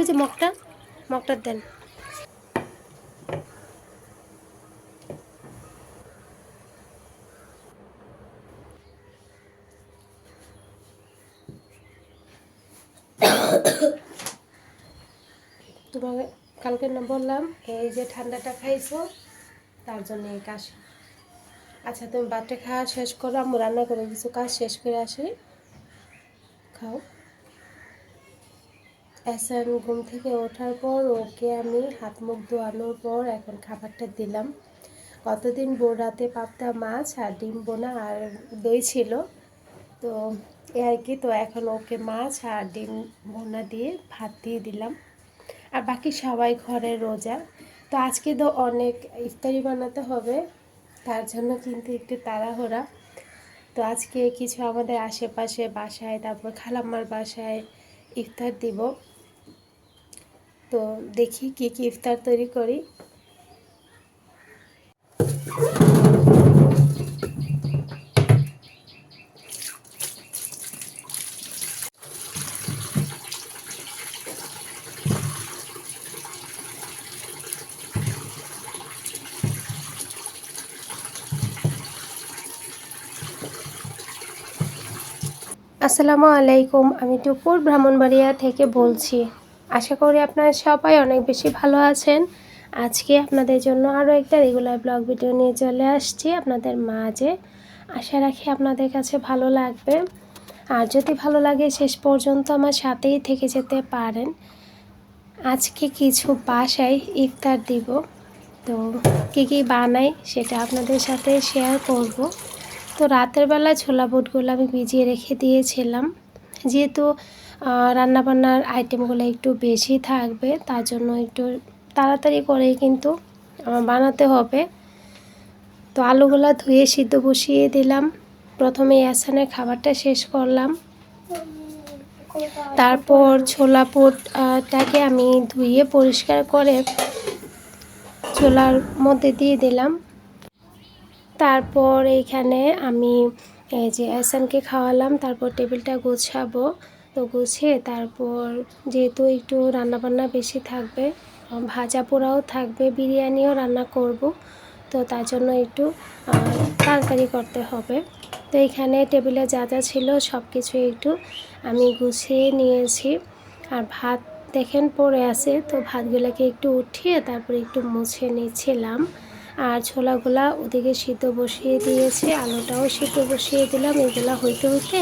ওই যে মগটা মগটা দেন। তোমাকে কালকে না বললাম, এই যে ঠান্ডাটা খাইছো, তার জন্য এই কাশি আচ্ছা তুমি বাটে খাওয়া শেষ করো আমি রান্না করে কিছু কাজ শেষ করে আসি। খাও। এসান ঘুম থেকে ওঠার পর ওকে আমি হাত মুখ ধোয়ানোর পর এখন খাবারটা দিলাম। কতদিন বোর রাতে পাপ্তা মাছ আর ডিম বোনা আর দই ছিল, তো এ আর কি, তো এখন ওকে মাছ আর ডিম বোনা দিয়ে ভাত দিয়ে দিলাম। আর বাকি সবাই ঘরে রোজা, তো আজকে তো অনেক ইফতারি বানাতে হবে, তার জন্য কিন্তু একটু তাড়াহোড়া। তো আজকে কিছু আমাদের আশেপাশে বাসায়, তারপর খালাম্মার বাসায় ইফতার দিব। তো দেখি কি কি ইফতার তৈরি করি। আসসালামু আলাইকুম আমি টুপুর ব্রাহ্মণবাড়িয়া থেকে বলছি। আশা করি আপনারা সবাই অনেক বেশি ভালো আছেন। আজকে আপনাদের জন্য আরও একটা রেগুলার ব্লগ ভিডিও নিয়ে চলে আসছি আপনাদের মাঝে। আশা রাখি আপনাদের কাছে ভালো লাগবে। আর যদি ভালো লাগে শেষ পর্যন্ত আমার সাথেই থেকে যেতে পারেন। আজকে কিছু বাসায় ইফতার দিব। তো কী কী বানাই সেটা আপনাদের সাথে শেয়ার করব। তো রাতের বেলা ছোলা বুটগুলো আমি ভিজিয়ে রেখে দিয়েছিলাম। যেহেতু রান্নাবান্নার আইটেমগুলো একটু বেশি থাকবে, তার জন্য একটু তাড়াতাড়ি করেই কিন্তু বানাতে হবে। তো আলুগুলো ধুয়ে সিদ্ধ বসিয়ে দিলাম। প্রথমে ইয়াসানের খাবারটা শেষ করলাম। তারপর ছোলা পুটটাকে আমি ধুয়ে পরিষ্কার করে ছোলার মধ্যে দিয়ে দিলাম। তারপর এইখানে আমি এই যে এসানকে খাওয়ালাম, তারপর টেবিলটা গোছাবো। তো গুছিয়ে তারপর যেহেতু একটু রান্নাবান্না বেশি থাকবে ভাজা পোড়াও থাকবে, বিরিয়ানিও রান্না করব। তো তার জন্য একটু তাড়াতাড়ি করতে হবে। তো এখানে টেবিলে যা যা ছিল সব কিছু একটু আমি গুছিয়ে নিয়েছি। আর ভাত দেখেন পড়ে আছে, তো ভাতগুলোকে একটু উঠিয়ে তারপরে একটু মুছে নিচ্ছিলাম আর ছোলাগুলা ওদিকে সিদ্ধ বসিয়ে দিয়েছে, আলুটাও সিদ্ধ বসিয়ে দিলাম। এগুলা হইতে হইতে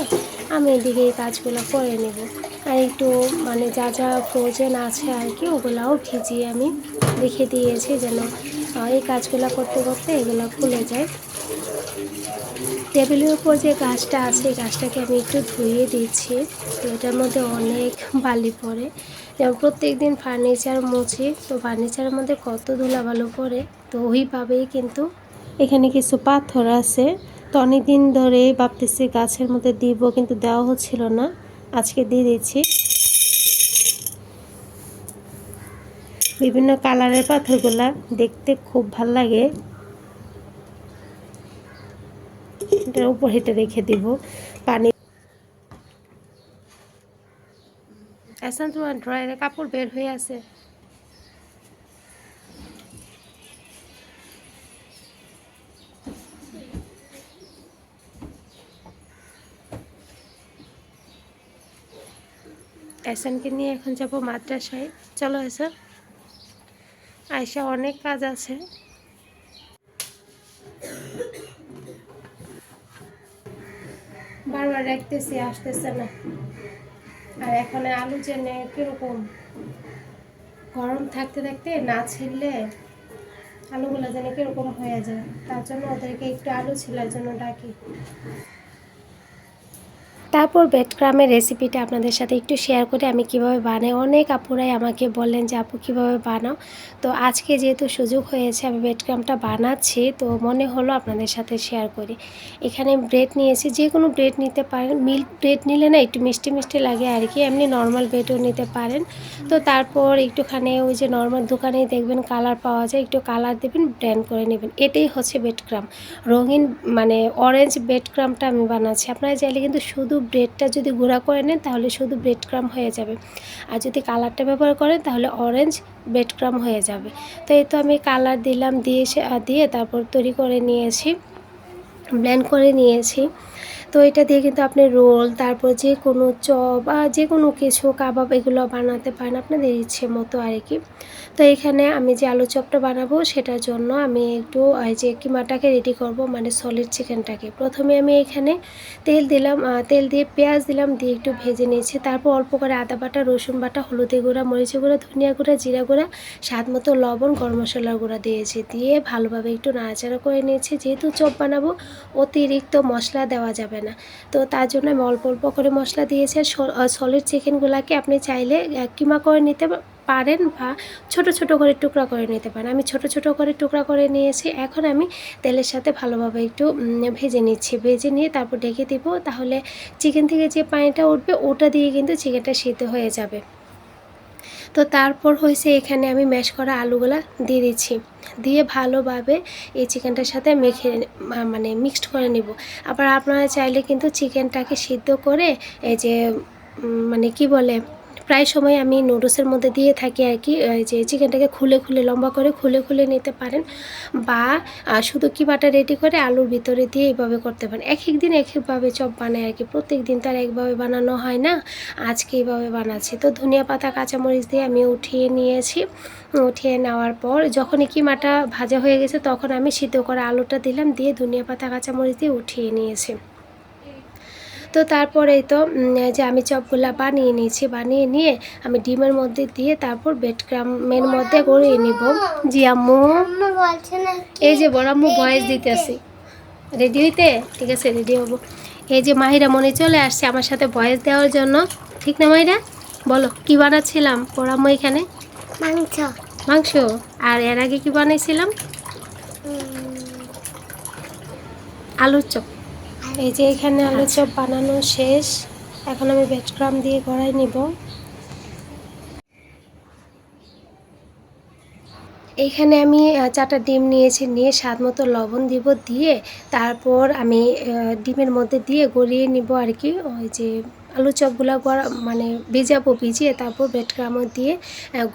আমি এদিকে এই কাজগুলো করে নেব। আর একটু মানে যা যা ফ্রোজেন আছে আর কি, ওগুলাও ভিজিয়ে আমি রেখে দিয়েছি যেন এই কাজগুলো করতে করতে এগুলো খুলে যায়। টেবিলের উপর যে গাছটা আছে গাছটাকে আমি একটু ধুয়ে দিচ্ছি। তো এটার মধ্যে অনেক বালি পড়ে। যেমন প্রত্যেক দিন ফার্নিচার মুছি, তো ফার্নিচারের মধ্যে কত ধুলা ভালো পড়ে, তো ওইভাবেই কিন্তু এখানে কিছু পাথর আছে। তো অনেক দিন ধরে ভাবতেছি গাছের মধ্যে দিব, কিন্তু দেওয়া হচ্ছিল না। আজকে দিয়ে দিচ্ছি। বিভিন্ন কালারের পাথরগুলা দেখতে খুব ভালো লাগে। এটার উপর হেঁটে রেখে দিব। পানি এখন তোমার ড্রয়ারে কাপড় বের হয়ে আছে। এসানকে নিয়ে এখন যাব মাদ্রাসায়। চলো এসান আয়সা অনেক কাজ আছে। রাখতেছি আসতেছে না। আর এখন আলু জেনে কীরকম? গরম থাকতে থাকতে না ছিললে আলুগুলো যেন কীরকম হয়ে যায়। তার জন্য ওদেরকে একটু আলু ছিলার জন্য ডাকি। তারপর বেডক্রামের রেসিপিটা আপনাদের সাথে একটু শেয়ার করে আমি কীভাবে বানাই। অনেক আপুরাই আমাকে বললেন যে, আপু, কীভাবে বানাও? তো আজকে যেহেতু সুযোগ হয়েছে, আমি বেডক্রামটা বানাচ্ছি। তো মনে হলো আপনাদের সাথে শেয়ার করি। এখানে ব্রেড নিয়েছি। যে কোনো ব্রেড নিতে পারেন। মিল্ক ব্রেড নিলে না একটু মিষ্টি মিষ্টি লাগে আর কি। এমনি নর্মাল ব্রেডও নিতে পারেন। তো তারপর একটুখানি ওই যে নর্মাল দোকানেই দেখবেন কালার পাওয়া যায়। একটু কালার দেবেন ব্র্যান্ড করে নেবেন। এটাই হচ্ছে বেডক্রাম রঙিন মানে অরেঞ্জ বেডক্রামটা আমি বানাচ্ছি। আপনারা চাইলে কিন্তু শুধু ব্রেডটা যদি গুঁড়া করে নেন, তাহলে শুধু ব্রেড ক্রাম হয়ে যাবে। আর যদি কালারটা ব্যবহার করেন, তাহলে অরেঞ্জ ব্রেড ক্রাম হয়ে যাবে। তো এই তো আমি কালার দিলাম, দিয়ে দিয়ে তারপর তৈরি করে নিয়েছি ব্ল্যান্ড করে নিয়েছি। তো এটা দিয়ে কিন্তু আপনি রোল, তারপর যে কোনো চপ বা যে কোনো কিছু, কাবাব এগুলো বানাতে পারেন আপনাদের ইচ্ছে মতো আর কি। তো এখানে আমি যে আলু চপটা বানাবো সেটার জন্য আমি একটু, এই যে কিমাটাকে রেডি করব মানে সলিড চিকেনটাকে প্রথমে আমি এখানে তেল দিলাম তেল দিয়ে পেঁয়াজ দিলাম, দিয়ে একটু ভেজে নিয়েছি। তারপর অল্প করে আদা বাটা, রসুন বাটা হলুদের গুঁড়া মরিচের গুঁড়া, ধনিয়া গুঁড়া, জিরা গুঁড়া, স্বাদ মতো লবণ, গরম মশলার গুঁড়া দিয়েছি। দিয়ে ভালোভাবে একটু নাড়াচাড়া করে নিয়েছি। যেহেতু চপ বানাবো, অতিরিক্ত মশলা দেওয়া যাবে না। তো তার জন্য আমি অল্প অল্প করে মশলা দিয়েছি আর সলিড চিকেনগুলোকে আপনি চাইলে কিমা করে নিতে পারেন বা ছোট ছোট করে টুকরা করে নিতে পারেন। আমি ছোট ছোট করে টুকরা করে নিয়েছি। এখন আমি তেলের সাথে ভালোভাবে একটু ভেজে নিচ্ছি। ভেজে নিয়ে তারপর ঢেকে দিব। তাহলে চিকেন থেকে যে পানিটা উঠবে, ওটা দিয়ে কিন্তু চিকেনটা সিদ্ধ হয়ে যাবে। তো তারপর হয়েছে এখানে আমি ম্যাশ করা আলুগুলা দিয়ে দিচ্ছি। দিয়ে ভালোভাবে এই চিকেনটার সাথে মেখে মানে মিক্সড করে নিব। আবার আপনারা চাইলে কিন্তু চিকেনটাকে সিদ্ধ করে এই যে মানে কি বলে প্রায় সময় আমি নুডলসের মধ্যে দিয়ে থাকি আর কি যে চিকেনটাকে খুলে খুলে লম্বা করে খুলে খুলে নিতে পারেন বা শুধু কি বাটা রেডি করে আলুর ভিতরে দিয়ে এইভাবে করতে পারেন। এক এক দিন এক একভাবে চপ বানায় আর কি, প্রত্যেক দিন তার একভাবে বানানো হয় না, আজকে এইভাবে বানাচ্ছি। তো ধনিয়া পাতা, কাঁচামরিচ দিয়ে আমি উঠিয়ে নিয়েছি, উঠিয়ে নেওয়ার পর যখনই কিমাটা ভাজা হয়ে গেছে তখন আমি সিদ্ধ করা আলুটা দিলাম, দিয়ে ধনিয়া পাতা, কাঁচামরিচ দিয়ে উঠিয়ে নিয়েছি। তো তারপরেই তো যে আমি চপগুলা বানিয়ে নিয়েছি বানিয়ে নিয়ে আমি ডিমের মধ্যে দিয়ে তারপর বেড ক্রামের মধ্যে গড়িয়ে নিব। জি আম্মু। এই যে বড় আম্মু ভয়েস দিতেছি। রেডি হইতে? ঠিক আছে রেডি হব। এই যে মাহিরা মনে চলে আসছে আমার সাথে ভয়েস দেওয়ার জন্য। ঠিক না মাহিরা? বলো কি বানাচ্ছিলাম? আম্মু এখানে? মাংস। মাংস? আর এর আগে কি বানাইছিলাম? আলুর চপ। এই যে এখানে আলু চপ বানানো শেষ। এখন আমি বেডক্রাম দিয়ে গড়াই নিব। এইখানে আমি চাটা চারটা ডিম নিয়েছি নিয়ে স্বাদ মতো লবণ দিব দিয়ে তারপর আমি ডিমের মধ্যে দিয়ে গড়িয়ে নিব আর কি ওই যে আলু চপগুলো মানে ভিজাবো ভিজিয়ে তারপর বেডক্রামও দিয়ে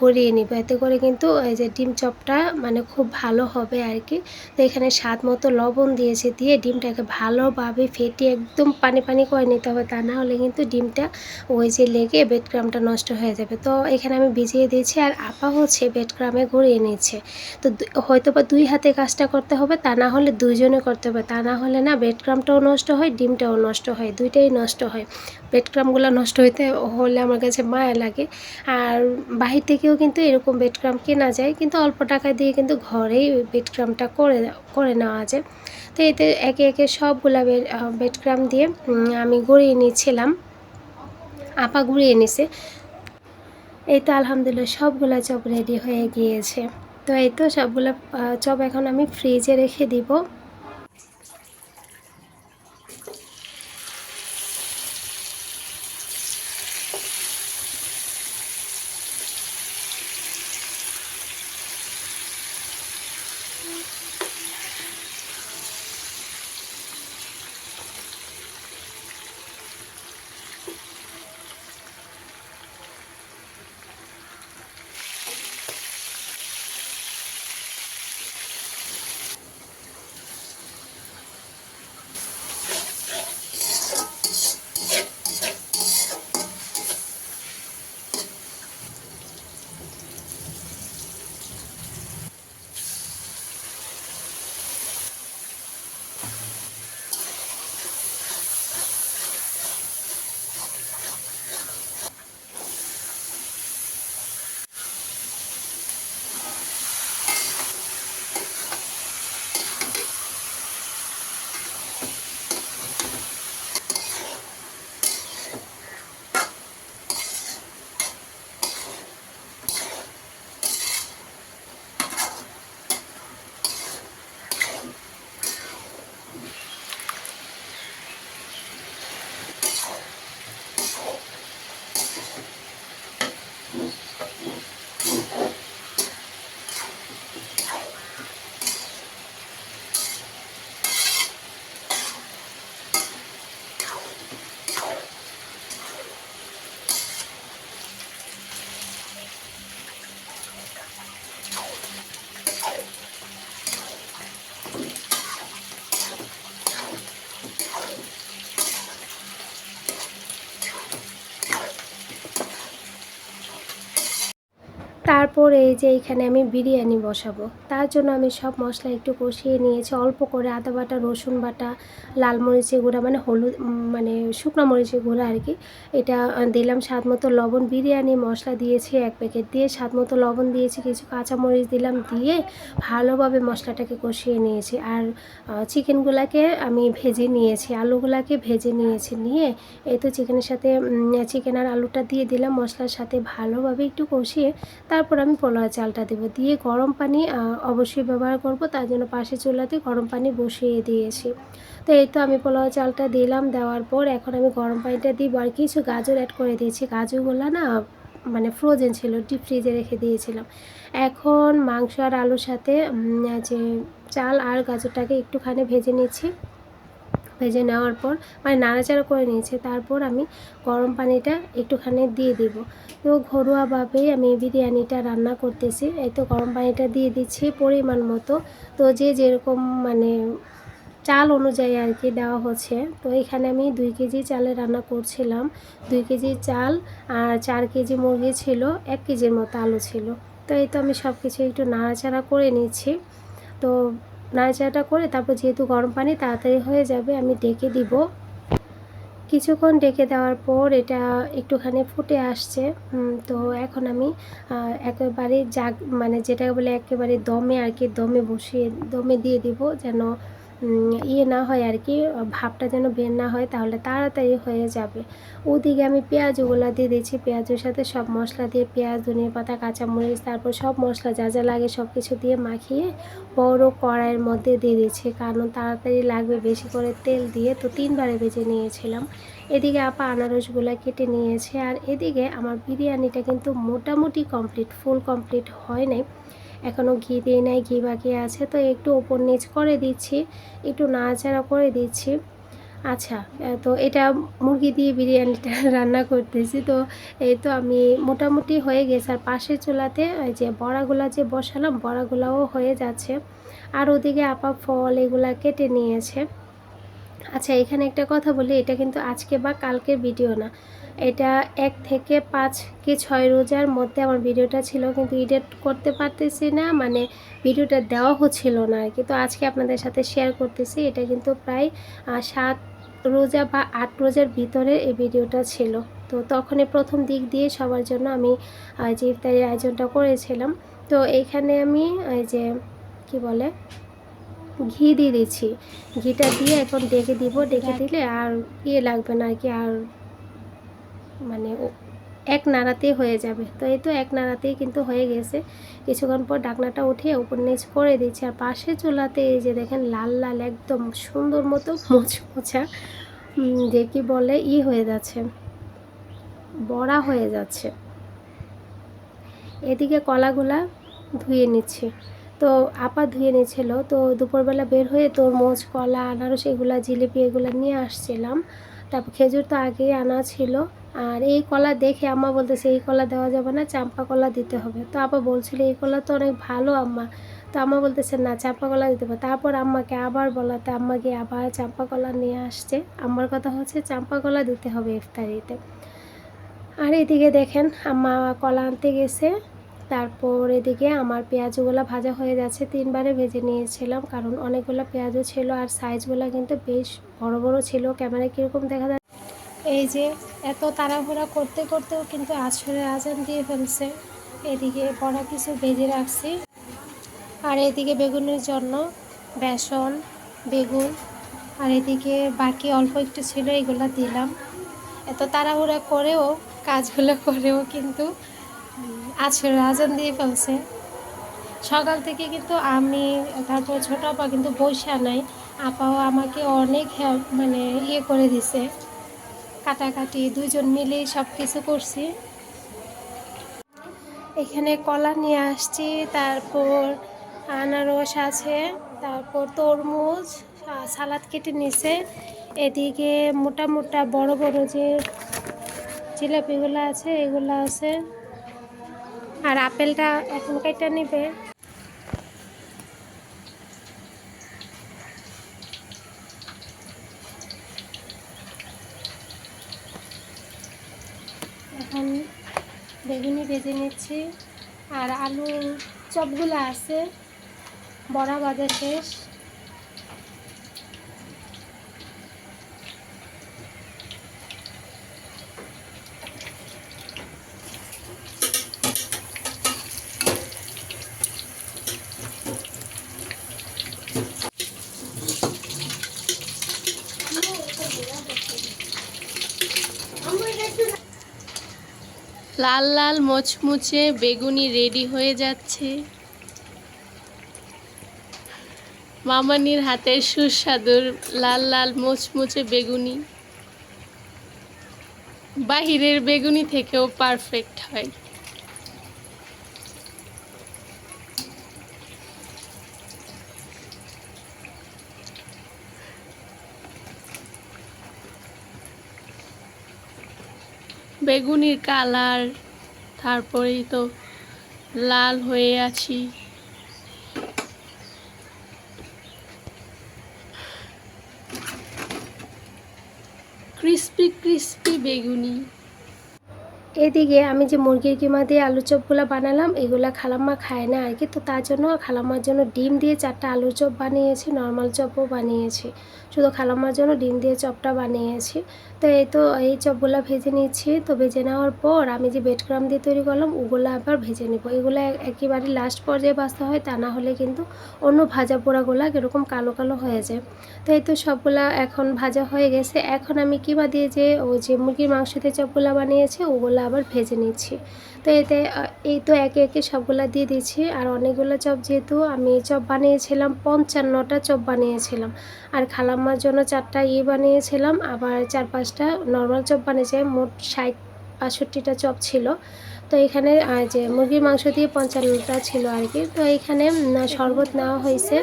গড়িয়ে নিব। এতে করে কিন্তু এই যে ডিম চপটা মানে খুব ভালো হবে আর কি তো এখানে স্বাদ মতো লবণ দিয়েছে, দিয়ে ডিমটাকে ভালোভাবে ফেটিয়ে একদম পানি পানি করে নিতে হবে। তা না হলে কিন্তু ডিমটা ওই যে লেগে বেডক্রামটা নষ্ট হয়ে যাবে। তো এখানে আমি ভিজিয়ে দিয়েছি, আর আপা হচ্ছে বেডক্রামে গড়িয়ে নিচ্ছে। তো হয়তো বা দুই হাতে কাজটা করতে হবে, তা না হলে দুইজনে করতে হবে। তা না হলে না বেডক্রামটাও নষ্ট হয়, ডিমটাও নষ্ট হয়, দুইটাই নষ্ট হয়। বেডক্রামগুলো নষ্ট হইতে হলে আমার কাছে মায়া লাগে। আর বাহির থেকেও কিন্তু এরকম বেডক্রাম কেনা যায়, কিন্তু অল্প টাকা দিয়ে কিন্তু ঘরেই বেডক্রামটা করে করে নেওয়া যায়। তো এতে একে একে সবগুলা বেড বেডক্রাম দিয়ে আমি গড়িয়ে নিচ্ছিলাম। আপা গুঁড়িয়ে নিছে। এই তো আলহামদুলিল্লাহ সবগুলা চপ রেডি হয়ে গিয়েছে। তো এই তো সবগুলো চপ এখন আমি ফ্রিজে রেখে দিব। তারপর এই যে এখানে আমি বিরিয়ানি বসাবো। তার জন্য আমি সব মশলা একটু কষিয়ে নিয়েছি। অল্প করে আদা বাটা, রসুন বাটা, লাল মরিচের গুঁড়া মানে হলুদ মানে শুকনো মরিচের গুঁড়া আর কি। এটা দিলাম স্বাদ মতো লবণ। বিরিয়ানি মশলা দিয়েছি এক প্যাকেট দিয়ে। স্বাদ মতো লবণ দিয়েছি, কিছু কাঁচামরিচ দিলাম দিয়ে ভালোভাবে মশলাটাকে কষিয়ে নিয়েছি। আর চিকেনগুলাকে আমি ভেজে নিয়েছি। আলুগুলাকে ভেজে নিয়েছি নিয়ে এই তো চিকেনের সাথে চিকেন আর আলুটা দিয়ে দিলাম। মশলার সাথে ভালোভাবে একটু কষিয়ে তারপর আমি পোলাও চালটা দেবো। দিয়ে গরম পানি অবশ্যই ব্যবহার করব, তার জন্য পাশে চুলাতে গরম পানি বসিয়ে দিয়েছি। তো এই তো আমি পোলাও চালটা দিলাম, দেওয়ার পর এখন আমি গরম পানিটা দিব আর কিছু গাজর অ্যাড করে দিয়েছি। গাজরগুলো না মানে ফ্রোজেন ছিল ডিপ ফ্রিজে রেখে দিয়েছিলাম। এখন মাংস আর আলুর সাথে যে চাল আর গাজরটাকে একটুখানি ভেজে নিচ্ছি। ভেজে নেওয়ার পর মানে নাড়াচাড়া করে নিয়েছি, তারপর আমি গরম পানিটা একটুখানি দিয়ে দিব। তো ঘরোয়াভাবেই আমি বিরিয়ানিটা রান্না করতেছি, এই তো গরম পানিটা দিয়ে দিচ্ছি পরিমাণ মতো। তো যে যেরকম মানে চাল অনুযায়ী আর কি দেওয়া হচ্ছে, তো এখানে আমি দুই কেজি চালে রান্না করছিলাম। দুই কেজি চাল আর চার কেজি মুরগি ছিল, এক কেজির মতো আলু ছিল। তো এই তো আমি সব কিছু একটু নাড়াচাড়া করে নিচ্ছি। তো নাড়াচাড়াটা করে তারপর যেহেতু গরম পানি তাড়াতাড়ি হয়ে যাবে, আমি ডেকে দিব। কিছুক্ষণ ডেকে দেওয়ার পর এটা একটুখানি ফুটে আসছে। তো এখন আমি একেবারে জাগ মানে যেটা বলে একেবারে দমে আর কি, দমে বসিয়ে, দমে দিয়ে দিব যেন ইয়ে না হয় আর কি ভাবটা যেন বের না হয় তাহলে তাড়াতাড়ি হয়ে যাবে। ওদিকে আমি পেঁয়াজগুলো দিয়ে দিচ্ছি পেঁয়াজের সাথে সব মশলা দিয়ে পেঁয়াজ, ধনিয়া পাতা, কাঁচামরিচ, তারপর সব মশলা যা যা লাগে সব কিছু দিয়ে মাখিয়ে বড় কড়াইয়ের মধ্যে দিয়ে দিচ্ছি কারণ তাড়াতাড়ি লাগবে বেশি করে তেল দিয়ে তো তিনবারে ভেজে নিয়েছিলাম। এদিকে আপা আনারসগুলো কেটে নিয়েছে। আর এদিকে আমার বিরিয়ানিটা কিন্তু মোটামুটি কমপ্লিট ফুল কমপ্লিট হয় নাই। এখনও ঘি দিয়ে নাই, ঘি বাকি আছে, তো একটু ওপর নিচ করে দিচ্ছি, একটু নাড়াচাড়া করে দিচ্ছি। আচ্ছা তো এটা মুরগি দিয়ে বিরিয়ানিটা রান্না করতেছি, তো এই তো আমি মোটামুটি হয়ে গেছে। আর পাশের চুলাতে যে বড়াগুলা যে বসালাম, বড়াগুলাও হয়ে যাচ্ছে। আর ওদিকে আপা ফল এগুলা কেটে নিয়েছে। আচ্ছা এখানে একটা কথা বলি, এটা কিন্তু আজকে বা কালকের ভিডিও না। এটা এক থেকে পাঁচ কি ছয় রোজার মধ্যে আমার ভিডিওটা ছিল, কিন্তু এডিট করতে পারতেছি না মানে ভিডিওটা দেওয়া হচ্ছিল না আর কি তো আজকে আপনাদের সাথে শেয়ার করতেছি, এটা কিন্তু প্রায় সাত রোজা বা আট রোজার ভিতরে এই ভিডিওটা ছিল। তো তখনই প্রথম দিক দিয়ে সবার জন্য আমি যে ইফতারির আয়োজনটা করেছিলাম। তো এইখানে আমি যে, কি বলে ঘি দিয়ে দিচ্ছি ঘিটা দিয়ে এখন ডেকে দিব। ডেকে দিলে আর ইয়ে লাগবে না আর কি আর মানে এক নাড়াতেই হয়ে যাবে। তো এই তো এক নাড়াতেই কিন্তু হয়ে গেছে। কিছুক্ষণ পর ডাকনাটা উঠে উপর নিচ করে দিচ্ছি আর পাশে চুলাতে এই যে দেখেন লাল লাল একদম সুন্দর মতো মোচমোচা যে কি বলে ই হয়ে যাচ্ছে। বড়া হয়ে যাচ্ছে। এদিকে কলাগুলা ধুয়ে নিচ্ছি। তো আপা ধুয়ে নিয়েছিল। তো দুপুরবেলা বের হয়ে তরমুজ কলা, আনারস এগুলা, জিলিপি এগুলো নিয়ে আসছিলাম। তারপর খেজুর তো আগেই আনা ছিল। আর এই কলা দেখে আম্মা বলতেছে, এই কলা দেওয়া যাবে না, চাম্পা কলা দিতে হবে। তো আপা বলছিল, এই কলা তো অনেক ভালো, আম্মা। তো আম্মা বলতেছে, না, চাম্পা কলা দিতে হবে। তারপর আম্মাকে আবার বলাতে আম্মা গিয়ে আবার চাম্পা কলা নিয়ে আসছে। আম্মার কথা হচ্ছে, চাম্পা কলা দিতে হবে ইফতারিতে। আর এদিকে দেখেন, আম্মা কলা আনতে গেছে। তারপর এদিকে আমার পেঁয়াজগুলো ভাজা হয়ে যাচ্ছে তিনবারে ভেজে নিয়েছিলাম, কারণ অনেকগুলো পেঁয়াজও ছিল আর সাইজগুলো কিন্তু বেশ বড় বড় ছিল। ক্যামেরায় কীরকম দেখা যায়? এই যে এত তাড়াহুড়া করতে করতেও কিন্তু আছরের আজান দিয়ে ফেলছে। এদিকে বড়া কিছু ভেজে রাখছি। আর এদিকে বেগুনের জন্য বেসন, বেগুন, আর এদিকে বাকি অল্প একটু ছিল, এগুলো দিলাম। এত তাড়াহুড়া করেও, কাজগুলো করেও কিন্তু আছে, রাজন দিয়ে ফেলছে। সকাল থেকে কিন্তু আমি, তারপর ছোটো আপা কিন্তু বৈশা নাই। আপাও আমাকে অনেক হেল্প মানে ইয়ে করে দিছে। কাটাকাটি, দুইজন মিলেই সব কিছু করছি। এখানে কলা নিয়ে আসছি, তারপর আনারস আছে, তারপর তরমুজ সালাদ কেটে নিছে। এদিকে মোটা মোটা বড় বড় যে জিলাপিগুলো আছে, এগুলো আছে। আর আপেলটা এখন কেটে নিবে। এখন বেগুনি ভেজে নিচ্ছি। আর আলু চপগুলো আছে, বড়া বাজার শেষ। লাল লাল মচমুচে বেগুনি রেডি হয়ে যাচ্ছে। মামানির হাতের সুস্বাদুর লাল লাল মচমুচে বেগুনি। বাহিরের বেগুনি থেকেও পারফেক্ট হয়। বেগুনির কালার তারপরেই তো লাল হয়ে আছি। ক্রিস্পি ক্রিস্পি বেগুনি। এদিকে আমি যে মুরগির কিমা দিয়ে আলু চপগুলো বানালাম, এগুলো খালাম্মা খায় না আর কি তো তার জন্য খালাম্মার জন্য ডিম দিয়ে চারটা আলুর চপ বানিয়েছি নর্মাল চপও বানিয়েছি। শুধু খালাম্মার জন্য ডিম দিয়ে চপটা বানিয়েছি। তো এই তো এই চপগুলো ভেজে নিচ্ছি। তো ভেজে নেওয়ার পর আমি যে বেডক্রাম দিয়ে তৈরি করলাম, ওগুলো আবার ভেজে নেব। এগুলো একেবারে লাস্ট পর্যায়ে বাঁচতে হয়, তা না হলে কিন্তু অন্য ভাজা পোড়াগুলা এরকম কালো কালো হয়ে যায়। তো এই তো সবগুলা এখন ভাজা হয়ে গেছে। এখন আমি কিমা দিয়ে যে ওই যে মুরগির মাংস দিয়ে চপগুলো বানিয়েছি, ওগুলো আবার ভেজে নিচ্ছি। তো এতে এই তো একে একে সবগুলা দিয়ে দিচ্ছি। আর অনেকগুলো চপ যেহেতু আমি চপ বানিয়েছিলাম, পঞ্চান্নটা চপ বানিয়েছিলাম। আর খালাম্মার জন্য চারটা ইয়ে বানিয়েছিলাম। আবার চার পাঁচটা নর্মাল চপ বানিয়েছে। মোট ষাট, বাষট্টিটা চপ ছিল। তো এখানে যে মুরগির মাংস দিয়ে পঞ্চান্নটা ছিল আর কি। তো এখানে শরবত নেওয়া হয়েছে।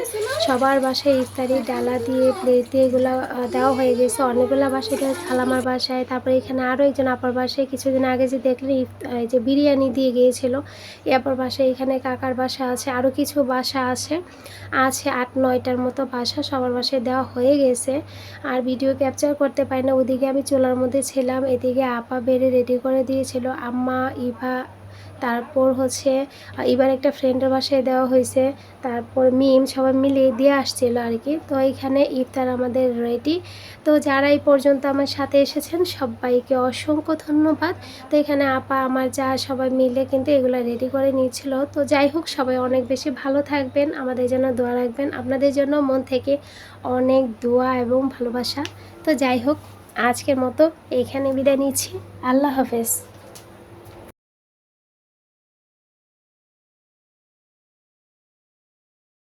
সবার বাসায় ইফতারি, ডালা দিয়ে, প্লেট দিয়ে এগুলো দেওয়া হয়ে গেছে। অনেকগুলো বাসায় এটা খালামার বাসায়। তারপরে এখানে আরও একজন আপার বাসায় কিছুদিন আগে যে দেখলেন যে বিরিয়ানি দিয়ে গিয়েছিল। এই আপার বাসায় এখানে কাকার বাসা আছে আরও কিছু বাসা আছে আছে আট, নয়টার মতো বাসা সবার বাসায় দেওয়া হয়ে গেছে। আর ভিডিও ক্যাপচার করতে পারি না, ওদিকে আমি চুলার মধ্যে ছিলাম, এদিকে আপা বেড়ে রেডি করে দিয়েছিল। আম্মা, ইভা তারপর হচ্ছে এবার একটা ফ্রেন্ডের বাসায় দেওয়া হয়েছে। তারপর মিম সবাই মিলে দিয়ে আসছিল আর কি। তো এখানে ইফতার আমাদের রেডি তো যারা এই পর্যন্ত আমার সাথে এসেছেন, সবাইকে অসংখ্য ধন্যবাদ। তো এখানে আপা, আমার যা সবাই মিলে কিন্তু এগুলো রেডি করে নিয়েছিল। তো যাই হোক, সবাই অনেক বেশি ভালো থাকবেন। আমাদের জন্য দোয়া রাখবেন। আপনাদের জন্য মন থেকে অনেক দোয়া এবং ভালোবাসা। তো যাই হোক, আজকের মতো এইখানে বিদায় নিচ্ছি। আল্লাহ হাফেজ।